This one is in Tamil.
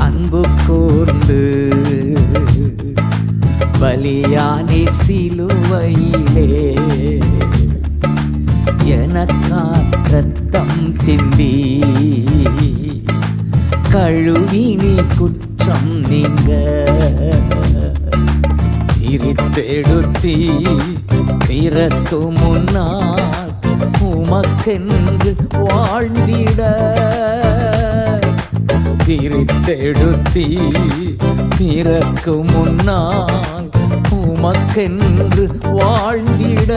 அன்பு கூர்ந்து பலியானே சிலுவையிலே எனக்கா ரத்தம் சிந்தி கழுவினி குற்றம் நீங்க பிரித்தெடுத்தி பிறக்கு முன்னால் உமக்கென்று வாழ்ந்திட பிரித்தெடுத்தி பிறக்கு முன்னால் உமக்கென்று வாழ்ந்திட